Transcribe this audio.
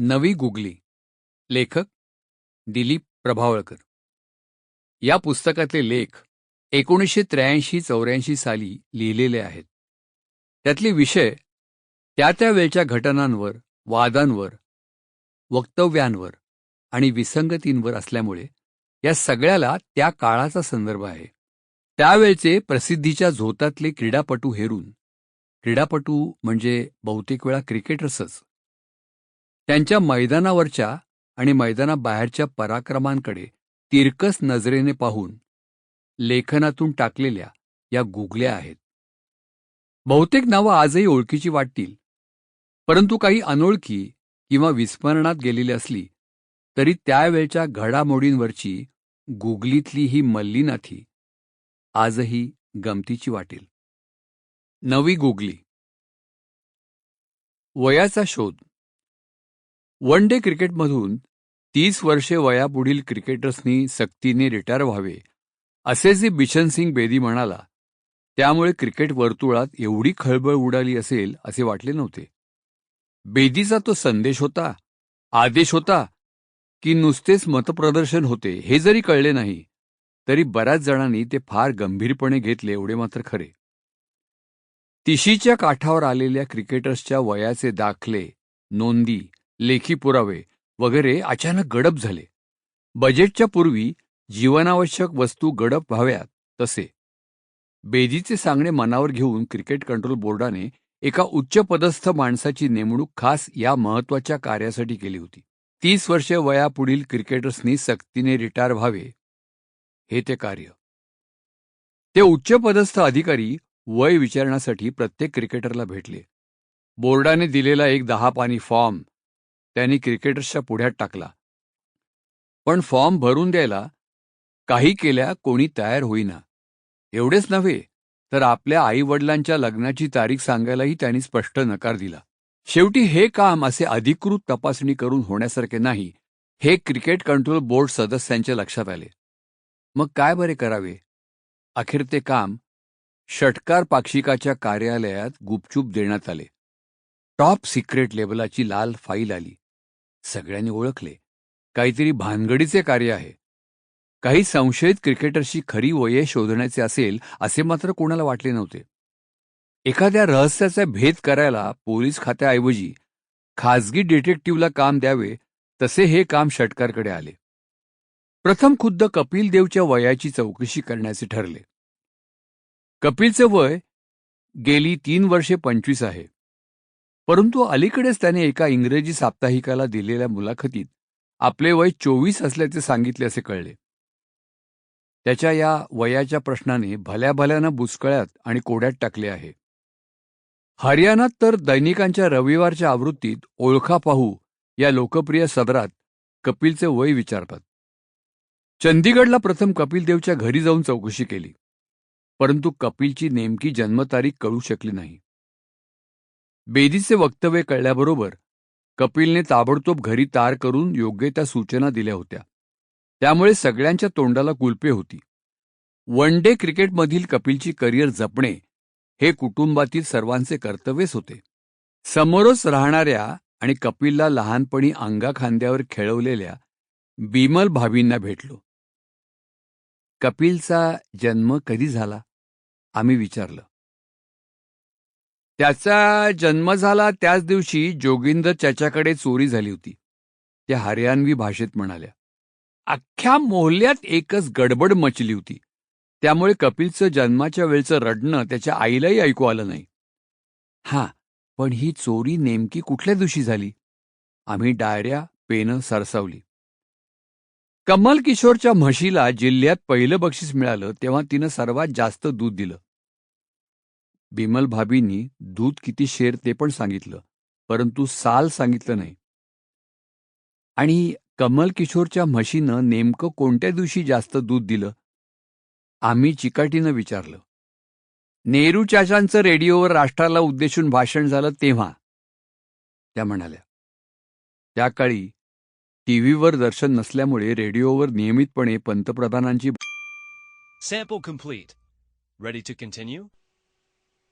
नवी गुगली. लेखक दिलीप प्रभावळकर. या पुस्तकातले लेख एकोणीसशे त्र्याऐंशी चौऱ्याऐंशी साली लिहिलेले आहेत. त्यातले विषय त्या त्या वेळच्या घटनांवर वादांवर वक्तव्यांवर आणि विसंगतींवर असल्यामुळे या सगळ्याला त्या काळाचा संदर्भ आहे. त्यावेळचे प्रसिद्धीच्या झोतातले क्रीडापटू हेरून. क्रीडापटू म्हणजे बहुतेक वेळा क्रिकेटर्सच. त्यांच्या मैदानावरच्या आणि मैदानाबाहेरच्या पराक्रमांकडे तिरकस नजरेने पाहून लेखनातून टाकलेल्या या गुगल्या आहेत. बहुतेक नावं आजही ओळखीची वाटतील परंतु काही अनोळखी किंवा विस्मरणात गेलेली असली तरी त्यावेळच्या घडामोडींवरची गुगलीतली ही मल्लीनाथी आजही गमतीची वाटेल. नवी गुगली. वयाचा शोध. वन डे क्रिकेटमधून तीस वर्षे वयापुढील क्रिकेटर्सनी सक्तीने रिटायर व्हावे असे जे बिशन सिंग बेदी म्हणाला त्यामुळे क्रिकेट वर्तुळात एवढी खळबळ उडाली असेल असे वाटले नव्हते. बेदीचा तो संदेश होता आदेश होता की नुसतेच मतप्रदर्शन होते हे जरी कळले नाही तरी बऱ्याच जणांनी ते फार गंभीरपणे घेतले एवढे मात्र खरे. तिशीच्या काठावर आलेल्या क्रिकेटर्सच्या वयाचे दाखले नोंदी लेखी पुरावे वगैरे अचानक गडप झाले. बजेटच्या पूर्वी जीवनावश्यक वस्तू गडप व्हाव्यात तसे. बेदीचे सांगणे मनावर घेऊन क्रिकेट कंट्रोल बोर्डाने एका उच्चपदस्थ माणसाची नेमणूक खास या महत्त्वाच्या कार्यासाठी केली होती. तीस वर्षे वयापुढील क्रिकेटर्सनी सक्तीने रिटायर व्हावे. हे ते कार्य. ते उच्चपदस्थ अधिकारी वय विचारण्यासाठी प्रत्येक क्रिकेटरला भेटले. बोर्डाने दिलेला एक दहा पानी फॉर्म त्यांनी क्रिकेटर्सच्या पुढ्यात टाकला. पण फॉर्म भरून द्यायला काही केल्या कोणी तयार होईना. एवढेच नव्हे तर आपल्या आई वडिलांच्या लग्नाची तारीख सांगायलाही त्यांनी स्पष्ट नकार दिला. शेवटी हे काम असे अधिकृत तपासणी करून होण्यासारखे नाही हे क्रिकेट कंट्रोल बोर्ड सदस्यांच्या लक्षात आले. मग काय बरे करावे? अखेर ते काम षटकार पाक्षिकाच्या कार्यालयात गुपचूप देण्यात आले. टॉप सिक्रेट लेबलाची लाल फाईल आली. सगळ्यांनी ओळखले. काहीतरी भानगडीचे कार्य आहे. काही संशयित क्रिकेटरशी खरी वये शोधण्याचे असेल असे मात्र कोणाला वाटले नव्हते. एखाद्या रहस्याचा भेद करायला पोलीस खात्याऐवजी खाजगी डिटेक्टिव्हला काम द्यावे तसे हे काम षटकारकडे आले. प्रथम खुद्द कपिल देवच्या वयाची चौकशी करण्याचे ठरले. कपिलचे वय गेली तीन वर्षे पंचवीस आहे. परंतु अलीकडेच त्याने एका इंग्रजी साप्ताहिकाला दिलेल्या मुलाखतीत आपले वय चोवीस असल्याचे सांगितले असे कळले. त्याच्या या वयाच्या प्रश्नाने भल्या भल्यानं बुचकळ्यात आणि कोड्यात टाकले आहे. हरियाणात तर दैनिकांच्या रविवारच्या आवृत्तीत ओळखा पाहू या लोकप्रिय सदरात कपिलचे वय विचारतात. चंदीगडला प्रथम कपिल देवच्या घरी जाऊन चौकशी केली. परंतु कपिलची नेमकी जन्मतारीख कळू शकली नाही. बेदीचे वक्तव्य कळल्याबरोबर कपिलने ताबडतोब घरी तार करून योग्य त्या सूचना दिल्या होत्या. त्यामुळे सगळ्यांच्या तोंडाला कुलपे होती. वन डे क्रिकेटमधील कपिलची करिअर जपणे हे कुटुंबातील सर्वांचे कर्तव्यच होते. समोरच राहणाऱ्या आणि कपिलला लहानपणी अंगाखांद्यावर खेळवलेल्या बिमल भाभींना भेटलो. कपिलचा जन्म कधी झाला? आम्ही विचारलं. त्याचा जन्म झाला त्याच दिवशी जोगिंदर त्याच्याकडे चोरी झाली होती. त्या हरियाणवी भाषेत म्हणाल्या अख्ख्या मोहल्ल्यात एकच गडबड मचली होती. त्यामुळे कपिलचं जन्माच्या वेळचं रडणं त्याच्या आईलाही ऐकू आलं नाही. हा पण ही चोरी नेमकी कुठल्या दिवशी झाली? आम्ही डायऱ्या पेनं सरसावली. कमल किशोरच्या म्हशीला जिल्ह्यात पहिलं बक्षीस मिळालं तेव्हा तिनं सर्वात जास्त दूध दिलं. बिमल भाभींनी दूध किती शेर ते पण सांगितलं परंतु साल सांगितलं नाही. आणि कमल किशोरच्या म्हशीनं नेमकं कोणत्या दिवशी जास्त दूध दिलं? आम्ही चिकाटीनं विचारलं. नेहरू चाचांचं रेडिओवर राष्ट्राला उद्देशून भाषण झालं तेव्हा त्या म्हणाल्या. त्या काळी टीव्हीवर दर्शन नसल्यामुळे रेडिओवर नियमितपणे पंतप्रधानांची